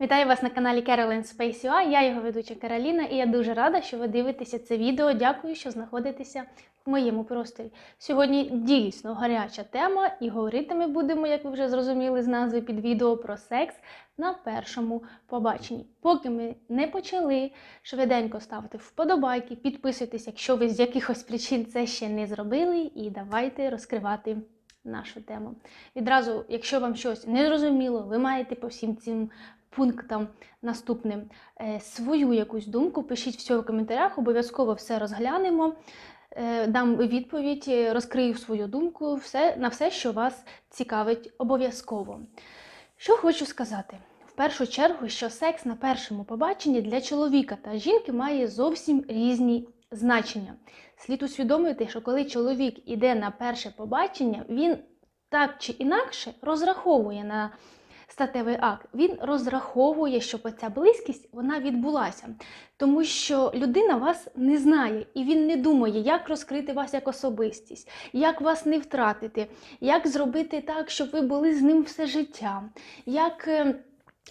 Вітаю вас на каналі Carolyn Space UA. Я його ведуча Кароліна, і я дуже рада, що ви дивитеся це відео. Дякую, що знаходитеся в моєму просторі. Сьогодні дійсно гаряча тема, і говорити ми будемо, як ви вже зрозуміли з назви під відео, про секс на першому побаченні. Поки ми не почали, швиденько ставте вподобайки, підписуйтесь, якщо ви з якихось причин це ще не зробили, і давайте розкривати нашу тему. Відразу, якщо вам щось не зрозуміло, ви маєте по всім цим пунктам наступним е, свою якусь думку, пишіть все в коментарях, обов'язково все розглянемо. Е, Дам відповідь, е, розкрию свою думку, все, на все, що вас цікавить обов'язково. Що хочу сказати? В першу чергу, що секс на першому побаченні для чоловіка та жінки має зовсім різні значення. Слід усвідомити, що коли чоловік іде на перше побачення, він так чи інакше розраховує на статевий акт. Він розраховує, щоб ця близькість вона відбулася, тому що людина вас не знає, і він не думає, як розкрити вас як особистість, як вас не втратити, як зробити так, щоб ви були з ним все життя. як...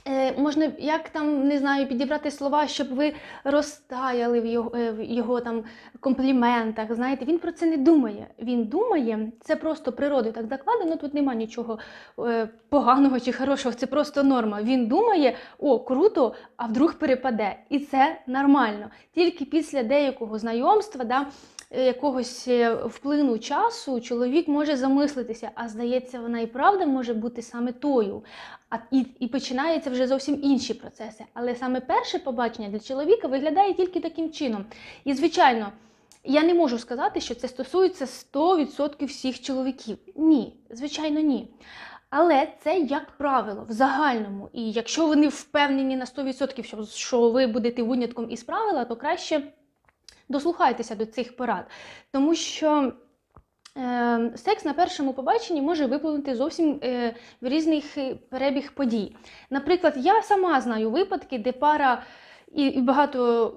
е, можна як там не знаю підібрати слова, щоб ви розтаяли в його, е, в його там компліментах. Знаєте, він про це не думає. Він думає, це просто природою так закладено. Тут нема нічого е, поганого чи хорошого, це просто норма. Він думає, о, круто, а вдруг перепаде. І це нормально. Тільки після деякого знайомства, да, якогось е, вплину часу, чоловік може замислитися, а здається, вона і правда може бути саме тою. А і, і починаються вже зовсім інші процеси. Але саме перше побачення для чоловіка виглядає тільки таким чином. І, звичайно, я не можу сказати, що це стосується 100% всіх чоловіків. Ні, звичайно, ні. Але це як правило в загальному. І якщо вони впевнені на 100%, що, що ви будете винятком із правила, то краще дослухайтеся до цих порад. Тому що е, секс на першому побаченні може виплинути зовсім е, різних е, перебіг подій. Наприклад, я сама знаю випадки, де пара і, і багато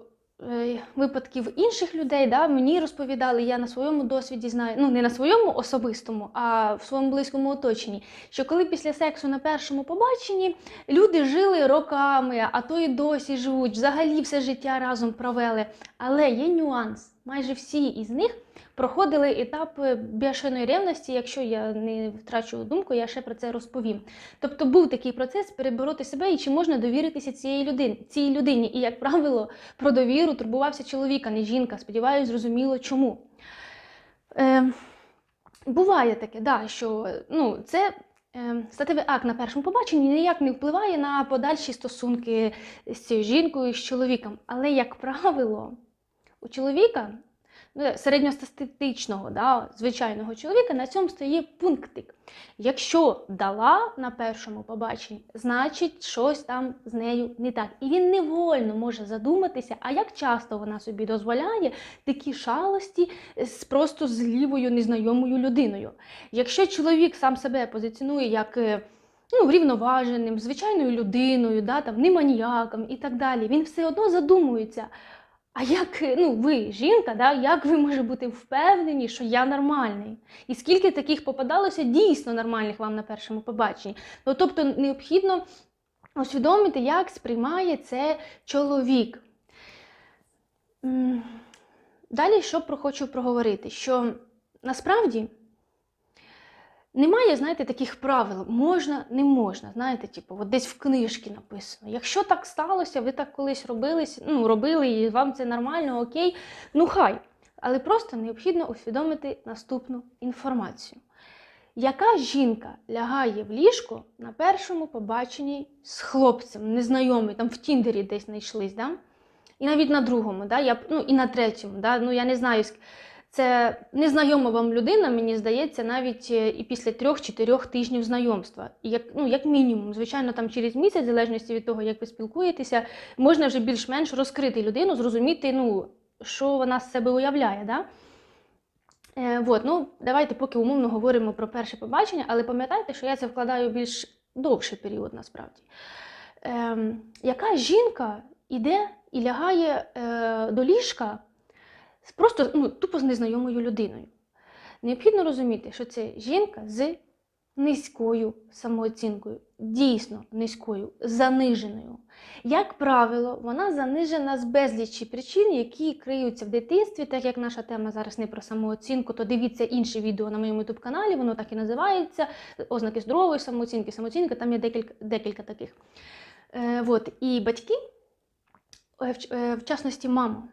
випадків інших людей да, мені розповідали, я на своєму досвіді знаю, ну не на своєму особистому, а в своєму близькому оточенні, що коли після сексу на першому побаченні люди жили роками, а то і досі живуть, взагалі все життя разом провели. Але є нюанс. Майже всі із них проходили етап е, ревності. Якщо я не втрачу думку, я ще про це розповім. Тобто був такий процес перебороти себе і чи можна довіритися цієї людині, цій людині. І, як правило, про довіру турбувався чоловік, а не жінка. Сподіваюсь, зрозуміло чому. Е, буває таке, да, що ну, це. е, Статевий акт на першому побаченні ніяк не впливає на подальші стосунки з цією жінкою, з чоловіком. Але, як правило, у чоловіка, ну, середньостатистичного, да, звичайного чоловіка, на цьому стоїть пунктик. Якщо дала на першому побаченні, значить щось там з нею не так. І він невольно може задуматися, а як часто вона собі дозволяє такі шалості з просто з лівою незнайомою людиною. Якщо чоловік сам себе позиціонує як е, ну, врівноваженим, звичайною людиною, да, там, не маніяком і так далі, він все одно задумується. А як ну, ви, жінка, да, як ви можете бути впевнені, що я нормальний? І скільки таких попадалося дійсно нормальних вам на першому побаченні? Ну, тобто необхідно усвідомити, як сприймає це чоловік. Далі, що хочу проговорити? Що насправді немає, знаєте, таких правил. Можна, не можна. Знаєте, типу, от десь в книжці написано. Якщо так сталося, ви так колись робили, ну, робили, і вам це нормально, окей, ну хай. Але просто необхідно усвідомити наступну інформацію. Яка жінка лягає в ліжко на першому побаченні з хлопцем, незнайомий, там в Тіндері десь знайшлись, да? і навіть на другому, да? я, ну, і на третьому. Да? Ну, я не знаю, це незнайома вам людина, мені здається, навіть е, і після трьох-чотирьох тижнів знайомства. І як, ну, як мінімум, звичайно, там через місяць, в залежності від того, як ви спілкуєтеся, можна вже більш-менш розкрити людину, зрозуміти, ну, що вона з себе уявляє. Да? Е, вот, ну, давайте поки умовно говоримо про перше побачення, але пам'ятайте, що я це вкладаю більш довший період насправді. Ем, яка жінка іде і лягає е, до ліжка з просто ну, тупо з незнайомою людиною? Необхідно розуміти, що це жінка з низькою самооцінкою, дійсно низькою, заниженою. Як правило, вона занижена з безлічі причин, які криються в дитинстві. Так як наша тема зараз не про самооцінку, то дивіться інше відео на моєму youtube каналі, воно так і називається Ознаки здорової самооцінки, самооцінка, там є декілька, декілька таких. Е, от. І батьки, е, в, е, в частності мама,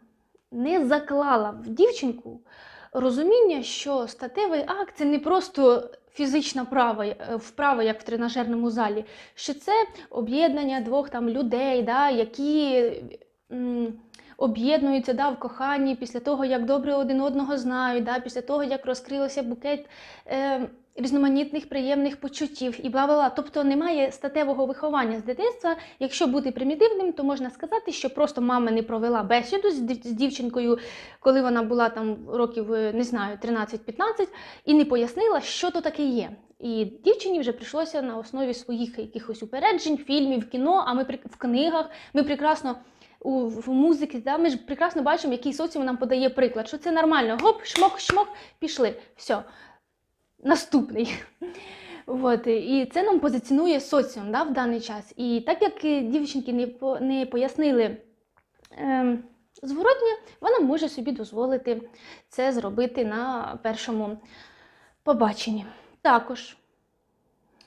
не заклала в дівчинку розуміння, що статевий акт це не просто фізична права, е, вправа, як в тренажерному залі, що це об'єднання двох там людей, да, які м, об'єднуються да, в коханні після того, як добре один одного знають, да, після того, як розкрився букет е, різноманітних приємних почуттів і бла бла бла. Тобто немає статевого виховання з дитинства. Якщо бути примітивним, то можна сказати, що просто мама не провела бесіду з дівчинкою, коли вона була там років, е, не знаю, 13-15, і не пояснила, що то таке є. І дівчині вже прийшлося на основі своїх якихось упереджень, фільмів, кіно, а ми в книгах, ми прекрасно у в музиці, да, ми ж прекрасно бачимо, який соціум нам подає приклад, що це нормально. Гоп, шмок, шмок, пішли. Все. Наступний. От, і це нам позиціонує соціум да, в даний час. І так як е, дівчинки не, по, не пояснили ем, зворотнє, вона може собі дозволити це зробити на першому побаченні. Також,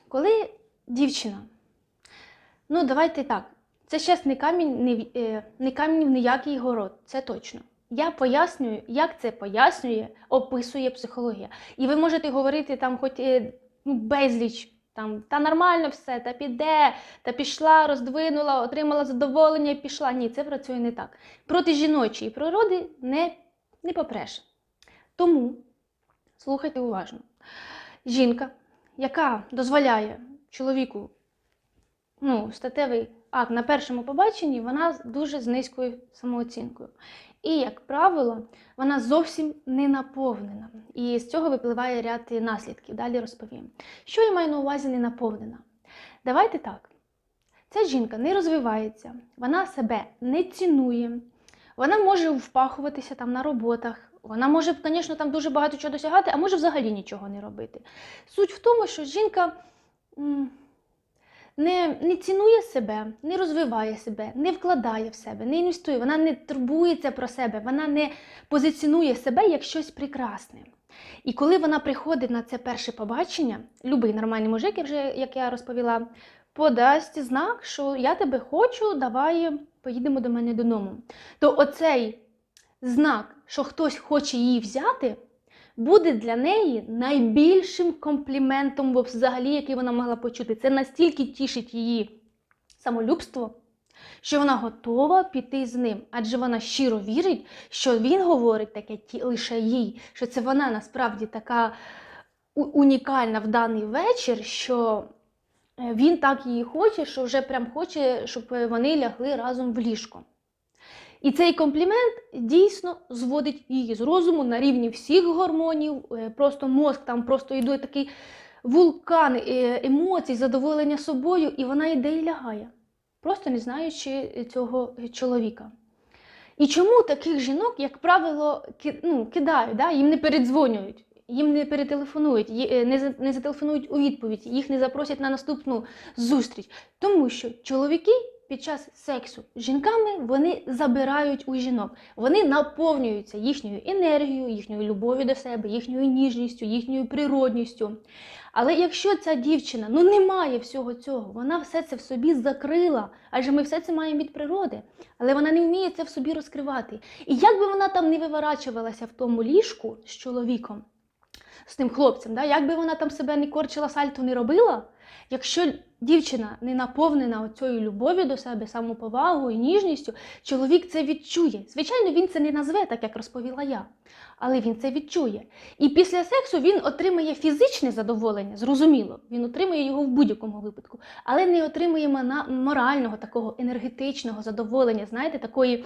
коли дівчина, ну давайте так, це щас не камінь, не, е, не камінь в ніякий город, це точно. Я пояснюю, як це пояснює, описує психологія. І ви можете говорити там хоч е, ну, безліч, там, та нормально все, та піде, та пішла, роздвинула, отримала задоволення і пішла. Ні, це працює не так. Проти жіночої природи не, не попреш. Тому слухайте уважно. Жінка, яка дозволяє чоловіку ну, статевий акт на першому побаченні, вона дуже з низькою самооцінкою. І, як правило, вона зовсім не наповнена. І з цього випливає ряд наслідків. Далі розповім. Що я маю на увазі не наповнена? Давайте так. Ця жінка не розвивається, вона себе не цінує, вона може впахуватися там на роботах, вона може, звісно, там дуже багато чого досягати, а може взагалі нічого не робити. Суть в тому, що жінка не, не цінує себе, не розвиває себе, не вкладає в себе, не інвестує, вона не турбується про себе, вона не позиціонує себе як щось прекрасне. І коли вона приходить на це перше побачення, любий нормальний мужик, вже, як я розповіла, подасть знак, що я тебе хочу, давай поїдемо до мене додому. То оцей знак, що хтось хоче її взяти, буде для неї найбільшим компліментом взагалі, який вона могла почути. Це настільки тішить її самолюбство, що вона готова піти з ним, адже вона щиро вірить, що він говорить таке лише їй, що це вона насправді така унікальна в даний вечір, що е, він так її хоче, що вже прям хоче, щоб е, вони лягли разом в ліжко. І цей комплімент дійсно зводить її з розуму на рівні всіх гормонів. е, Просто мозк там просто йде такий вулкан е, емоцій, задоволення собою, і вона йде і лягає, просто не знаючи цього чоловіка. І чому таких жінок, як правило, ну, кидають, да? їм не передзвонюють, їм не перетелефонують, е, не зателефонують у відповідь, їх не запросять на наступну зустріч. Тому що чоловіки під час сексу з жінками вони забирають у жінок, вони наповнюються їхньою енергією, їхньою любов'ю до себе, їхньою ніжністю, їхньою природністю. Але якщо ця дівчина ну не має всього цього, вона все це в собі закрила, адже ми все це маємо від природи, але вона не вміє це в собі розкривати. І як би вона там не виворачувалася в тому ліжку з чоловіком, з тим хлопцем, да, як би вона там себе не корчила сальто не робила, якщо дівчина не наповнена цією любов'ю до себе, самоповагою, ніжністю, чоловік це відчує. Звичайно, він це не назве, так як розповіла я, але він це відчує. І після сексу він отримає фізичне задоволення, зрозуміло, він отримує його в будь-якому випадку, але не отримує морального, такого енергетичного задоволення, знаєте, такої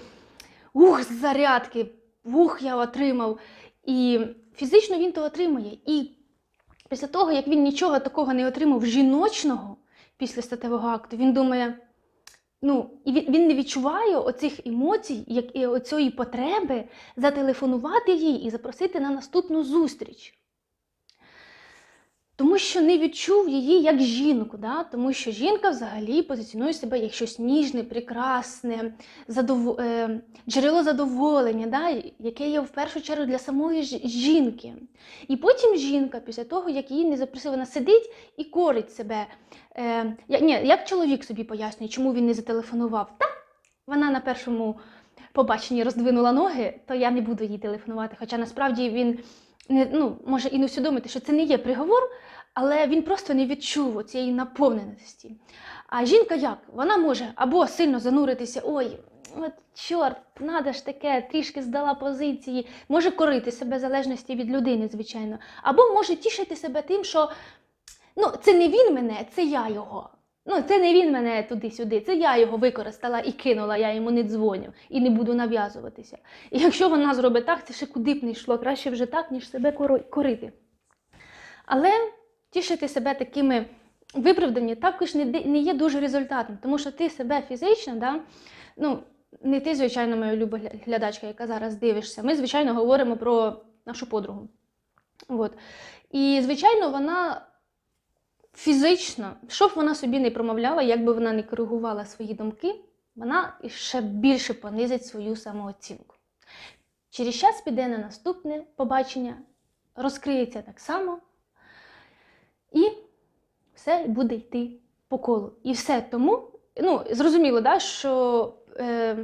ух, зарядки, ух, я отримав. І фізично він то отримує. І після того, як він нічого такого не отримав жіночного після статевого акту, він думає, ну, і він, не відчуває оцих емоцій, як і оцієї потреби зателефонувати їй і запросити на наступну зустріч. Тому що не відчув її як жінку, да? тому що жінка взагалі позиціонує себе як щось ніжне, прекрасне, задов... е, джерело задоволення, да? яке є в першу чергу для самої жінки. І потім жінка, після того, як її не запросили, вона сидить і корить себе. Е, ні, як чоловік собі пояснює, чому він не зателефонував. Та вона на першому побаченні роздвинула ноги, то я не буду їй телефонувати. Хоча насправді він не, ну, може і не усвідомити, що це не є приговор, але він просто не відчув цієї наповненості. А жінка як? Вона може або сильно зануритися, ой, от чорт, надо ж таке, трішки здала позиції, може корити себе в залежності від людини, звичайно, або може тішити себе тим, що ну, це не він мене, це я його. Ну, це не він мене туди-сюди, це я його використала і кинула, я йому не дзвоню і не буду нав'язуватися. І якщо вона зробить так, це ще куди б не йшло, краще вже так, ніж себе корити. Але тішити себе такими виправданнями також не, не є дуже результатом, тому що ти себе фізично, да, ну, не ти, звичайно, моя люба глядачка, яка зараз дивишся. Ми, звичайно, говоримо про нашу подругу. От. І, звичайно, вона фізично, що б вона собі не промовляла, як би вона не коригувала свої думки, вона ще більше понизить свою самооцінку. Через час піде на наступне побачення, розкриється так само, і все буде йти по колу. І все тому, ну, зрозуміло, да, що е,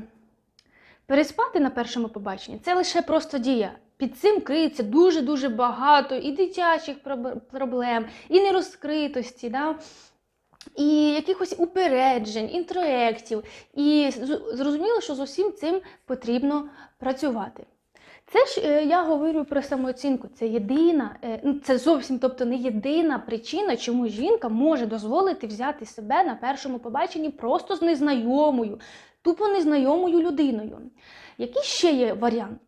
переспати на першому побаченні це лише просто дія. Під цим криється дуже-дуже багато і дитячих проблем, і нерозкритості, да? і якихось упереджень, інтроєктів. І зрозуміло, що з усім цим потрібно працювати. Це ж е, я говорю про самооцінку. Це єдина, е, ну, це зовсім, тобто не єдина причина, чому жінка може дозволити взяти себе на першому побаченні просто з незнайомою, тупо незнайомою людиною. Який ще є варіант?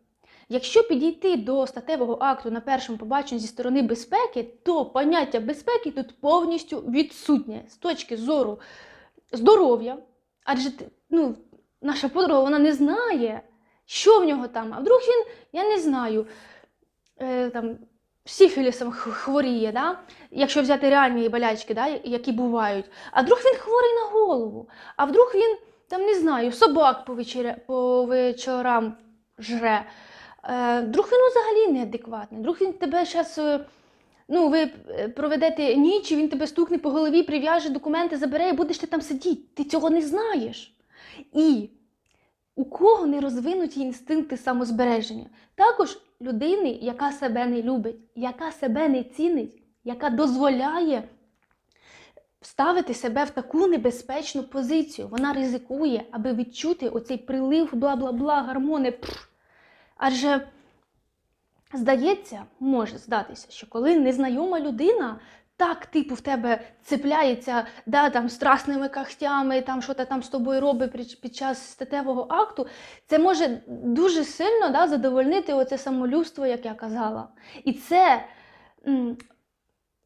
Якщо підійти до статевого акту на першому побаченні зі сторони безпеки, то поняття безпеки тут повністю відсутнє з точки зору здоров'я. Адже ну, наша подруга вона не знає, що в нього там. А вдруг він, я не знаю, е, там, сіфілісом хворіє, да? якщо взяти реальні болячки, да? які бувають. А вдруг він хворий на голову, а вдруг він, там, не знаю, собак по, вечеря, по вечорам жре. Е, Вдруг він взагалі неадекватний, вдруг він тебе зараз. Ну, ви е, проведете ніч, він тебе стукне по голові, прив'яже документи, забере і будеш ти там сидіти. Ти цього не знаєш. І у кого не розвинуті інстинкти самозбереження? Також людини, яка себе не любить, яка себе не цінить, яка дозволяє ставити себе в таку небезпечну позицію. Вона ризикує, аби відчути оцей прилив, бла-бла-бла, гормони. пф. Адже здається, може здатися, що коли незнайома людина так, типу, в тебе цепляється да, там, страсними кахтями, там, що там з тобою робить під- час статевого акту, це може дуже сильно да, задовольнити оце самолюбство, як я казала. І це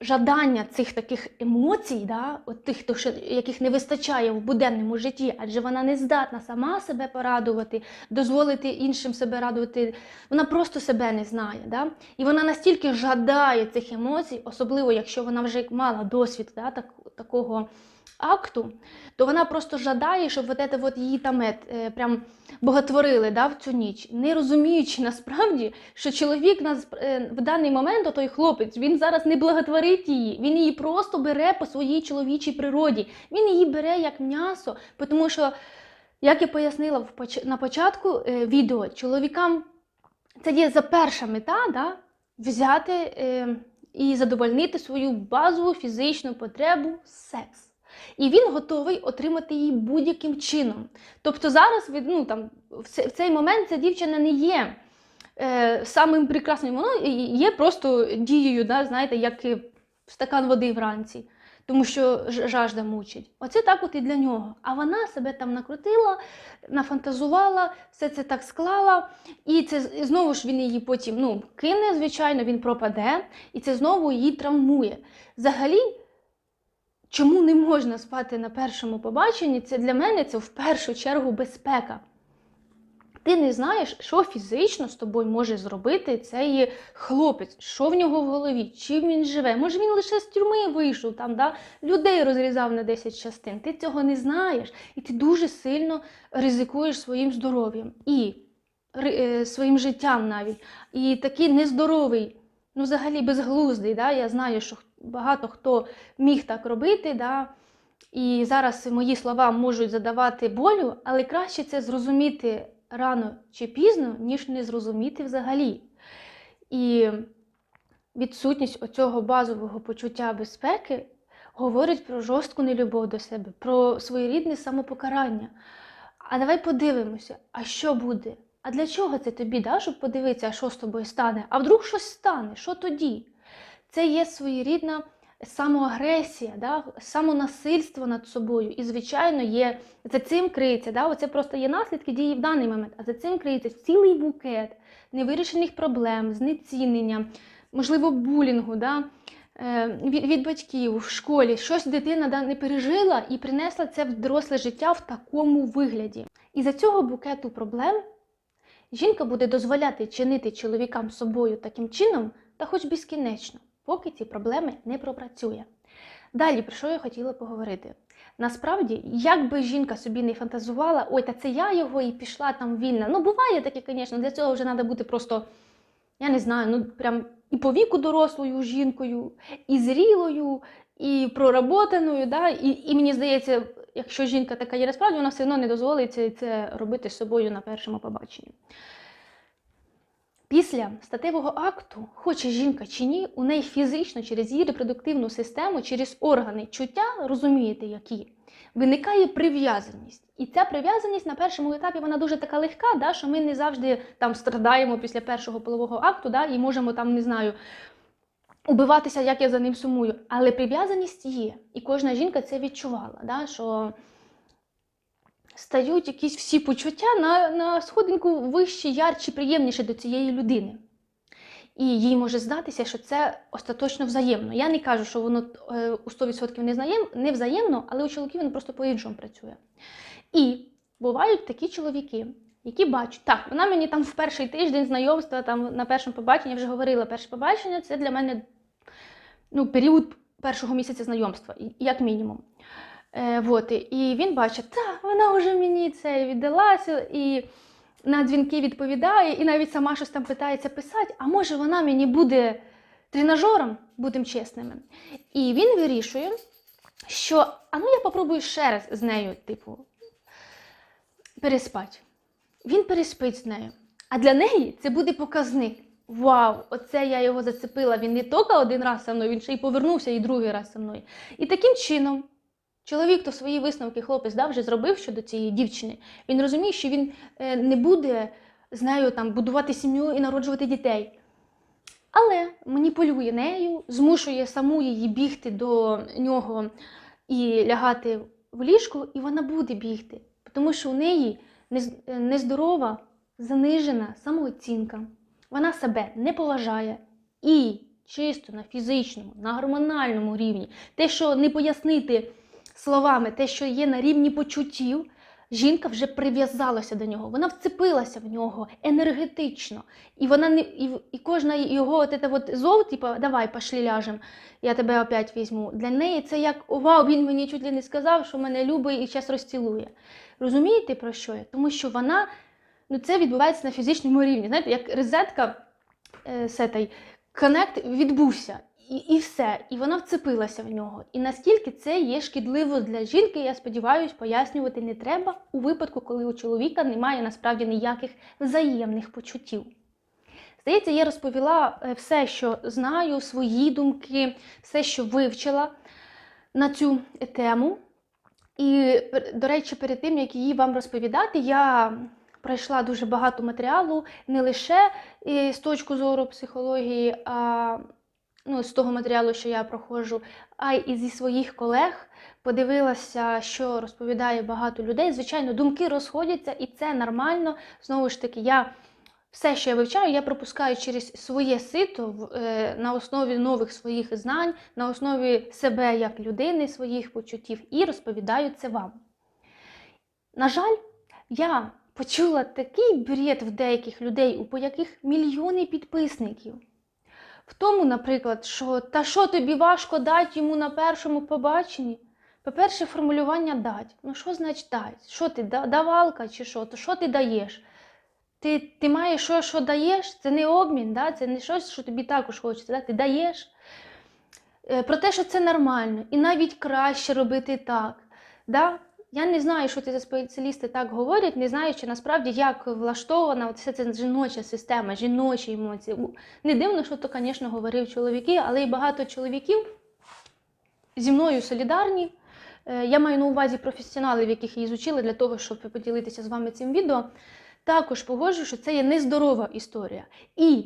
жадання цих таких емоцій, да, от тих, яких не вистачає в буденному житті, адже вона не здатна сама себе порадувати, дозволити іншим себе радувати. Вона просто себе не знає. Да? І вона настільки жадає цих емоцій, особливо якщо вона вже мала досвід да, так, такого акту, то вона просто жадає, щоб от це от її там е, прям боготворили да, в цю ніч, не розуміючи насправді, що чоловік нас е, в даний момент, той хлопець, він зараз не благотворить її, він її просто бере по своїй чоловічій природі. Він її бере як м'ясо, тому що, як я пояснила на початку е, відео, чоловікам це є за перша мета да, взяти і задовольнити свою базову фізичну потребу секс. І він готовий отримати її будь-яким чином. Тобто зараз ну, там, в цей момент ця дівчина не є е, самим прекрасним, воно є просто дією, да, знаєте, як стакан води вранці, тому що жажда мучить. Оце так от і для нього. А вона себе там накрутила, нафантазувала, все це так склала, і це знову ж він її потім ну, кине, звичайно, він пропаде, і це знову її травмує. Взагалі. Чому не можна спати на першому побаченні? Це для мене це в першу чергу безпека. ти не знаєш, що фізично з тобою може зробити цей хлопець, що в нього в голові, чим він живе. Може він лише з тюрми вийшов, там, да? людей розрізав на 10 частин. Ти цього не знаєш, і ти дуже сильно ризикуєш своїм здоров'ям і е, своїм життям навіть. І такий нездоровий, ну взагалі безглуздий. Да? Я знаю, що багато хто міг так робити. Да? І зараз мої слова можуть задавати болю, але краще це зрозуміти рано чи пізно, ніж не зрозуміти взагалі. І відсутність оцього базового почуття безпеки говорить про жорстку нелюбов до себе, про своєрідне самопокарання. А давай подивимося, а що буде? А для чого це тобі, да, щоб подивитися, а що з тобою стане? А вдруг щось стане? Що тоді? Це є своєрідна самоагресія, да, самонасильство над собою. І, звичайно, є за цим криється. Да, Оце просто є наслідки дії в даний момент, а за цим криється цілий букет невирішених проблем, знецінення, можливо, булінгу. Да, е, від, від батьків в школі щось дитина да, не пережила і принесла це в доросле життя в такому вигляді. І за цього букету проблем жінка буде дозволяти чинити чоловікам собою таким чином, та хоч безкінечно, поки ці проблеми не пропрацює. Далі, про що я хотіла поговорити? Насправді, як би жінка собі не фантазувала, ой, та це я його і пішла там вільна. Ну, буває таке, звісно, для цього вже треба бути просто, я не знаю, ну прям і по віку дорослою жінкою, і зрілою, і проработаною. Да? І, і мені здається, якщо жінка така є насправді, вона все одно не дозволить це, робити з собою на першому побаченні. Після статевого акту, хоче жінка чи ні, у неї фізично через її репродуктивну систему, через органи чуття, розумієте, які, виникає прив'язаність. І ця прив'язаність на першому етапі вона дуже така легка, да, що ми не завжди там страдаємо після першого полового акту, да, і можемо там, не знаю, убиватися, як я за ним сумую. Але прив'язаність є. І кожна жінка це відчувала, да, що стають якісь всі почуття на, на сходинку вищі, ярчі, приємніші до цієї людини. І їй може здатися, що це остаточно взаємно. Я не кажу, що воно е, у 100% не, взаємно, але у чоловіків воно просто по-іншому працює. І бувають такі чоловіки, які бачать, так, вона мені там в перший тиждень знайомства, там на першому побаченні вже говорила, перше побачення це для мене ну, період першого місяця знайомства, як мінімум. Е, вот, і він бачить, та вона вже мені це віддалася, і на дзвінки відповідає, і навіть сама щось там питається писати, а може вона мені буде тренажером, будемо чесними. І він вирішує, що а ну я попробую ще раз з нею, типу, переспати. Він переспить з нею. А для неї це буде показник. Вау, оце я його зацепила. Він не тільки один раз со мною, він ще й повернувся і другий раз со мною. І таким чином, чоловік, то свої висновки хлопець да, вже зробив щодо цієї дівчини. Він розуміє, що він е, не буде з нею там будувати сім'ю і народжувати дітей. Але маніпулює нею, змушує саму її бігти до нього і лягати в ліжку, і вона буде бігти, тому що у неї е, нездорова, занижена самооцінка. Вона себе не поважає і чисто на фізичному, на гормональному рівні, те, що не пояснити словами, те, що є на рівні почуттів, жінка вже прив'язалася до нього, вона вцепилася в нього енергетично. І вона не і, і кожна його от от зов, типу, давай, пошли ляжем, я тебе опять візьму. Для неї це як вау, він мені чуть ли не сказав, що мене любить і зараз розцілує. Розумієте про що я? Тому що вона, ну це відбувається на фізичному рівні. Знаєте, як розетка е, сетай, коннект відбувся. І, і все, і вона вцепилася в нього. І наскільки це є шкідливо для жінки, я сподіваюся, пояснювати не треба у випадку, коли у чоловіка немає насправді ніяких взаємних почуттів. Здається, я розповіла е, все, що знаю, свої думки, все, що вивчила на цю тему. І, до речі, перед тим, як її вам розповідати, я пройшла дуже багато матеріалу не лише е, з точки зору психології, а ну, з того матеріалу, що я проходжу, а й зі своїх колег подивилася, що розповідає багато людей. Звичайно, думки розходяться, і це нормально. Знову ж таки, я все, що я вивчаю, я пропускаю через своє сито е, на основі нових своїх знань, на основі себе як людини, своїх почуттів і розповідаю це вам. На жаль, я почула такий бред в деяких людей, у яких мільйони підписників. В тому, наприклад, що та що тобі важко дати йому на першому побаченні? По-перше, формулювання дать. Ну, що значить дать? Що ти давалка чи що? То що ти даєш? Ти, ти маєш що, що даєш? Це не обмін, да? це не щось, що тобі також хочеться. Да? Ти даєш. Е, Про те, що це нормально, і навіть краще робити так. Да? Я не знаю, що ці спеціалісти так говорять, не знаю, чи насправді як влаштована от вся ця жіноча система, жіночі емоції. Не дивно, що то, звісно, говорив чоловіки, але й багато чоловіків зі мною солідарні. Е, Я маю на увазі професіоналів, яких її зучили для того, щоб поділитися з вами цим відео. Також погоджую, що це є нездорова історія. І,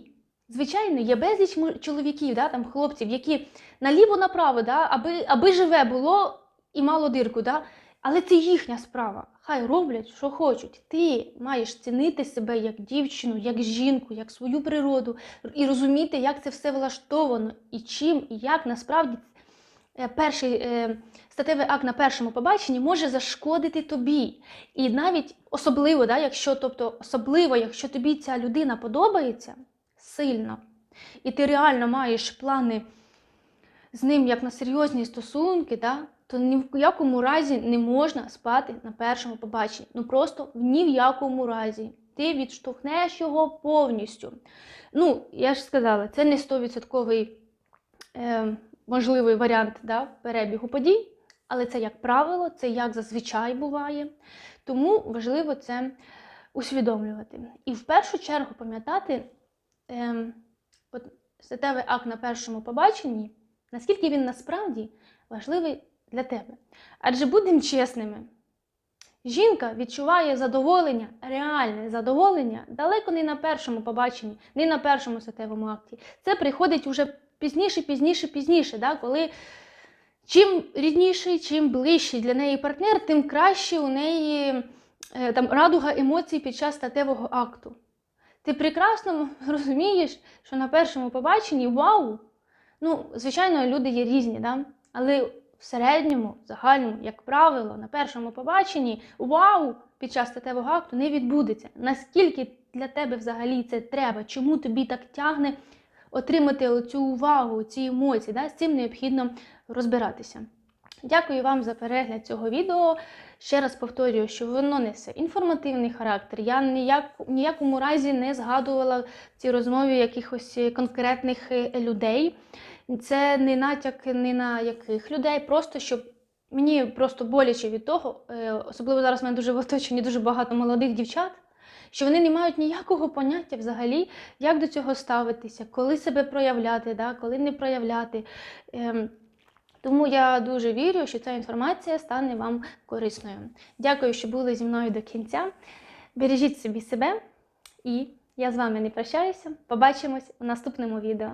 звичайно, є безліч чоловіків, да, там, хлопців, які наліво-направо, да, аби, аби живе було і мало дирку. Да, але це їхня справа. Хай роблять, що хочуть. Ти маєш цінити себе як дівчину, як жінку, як свою природу і розуміти, як це все влаштовано, і чим, і як насправді е, перший е, статевий акт на першому побаченні може зашкодити тобі. І навіть особливо, да, якщо, тобто, особливо, якщо тобі ця людина подобається сильно, і ти реально маєш плани з ним як на серйозні стосунки, да, то ні в якому разі не можна спати на першому побаченні. Ну просто ні в якому разі. Ти відштовхнеш його повністю. Ну, я ж сказала, це не 100% е, можливий варіант да, перебігу подій, але це як правило, це як зазвичай буває. Тому важливо це усвідомлювати. І в першу чергу пам'ятати е, статевий акт на першому побаченні, наскільки він насправді важливий для тебе. Адже будемо чесними. Жінка відчуває задоволення, реальне задоволення далеко не на першому побаченні, не на першому статевому акті. Це приходить уже пізніше, пізніше, пізніше, да? коли чим рідніший, чим ближчий для неї партнер, тим краще у неї е, там, радуга емоцій під час статевого акту. Ти прекрасно розумієш, що на першому побаченні вау! Ну, звичайно, люди є різні, да? але в середньому, загальному, як правило, на першому побаченні вау під час статевого акту не відбудеться. Наскільки для тебе взагалі це треба? Чому тобі так тягне отримати оцю увагу, ці емоції? Да? З цим необхідно розбиратися. Дякую вам за перегляд цього відео. Ще раз повторюю, що воно несе інформативний характер. Я ніяк, ніякому разі не згадувала в цій розмові якихось конкретних е, людей. Це не натяк ні на яких людей, просто щоб мені просто боляче від того, е, особливо зараз в мене дуже в оточенні дуже багато молодих дівчат, що вони не мають ніякого поняття взагалі, як до цього ставитися, коли себе проявляти, да, коли не проявляти. Ем, Тому я дуже вірю, що ця інформація стане вам корисною. Дякую, що були зі мною до кінця. Бережіть собі себе, і я з вами не прощаюся. Побачимось у наступному відео.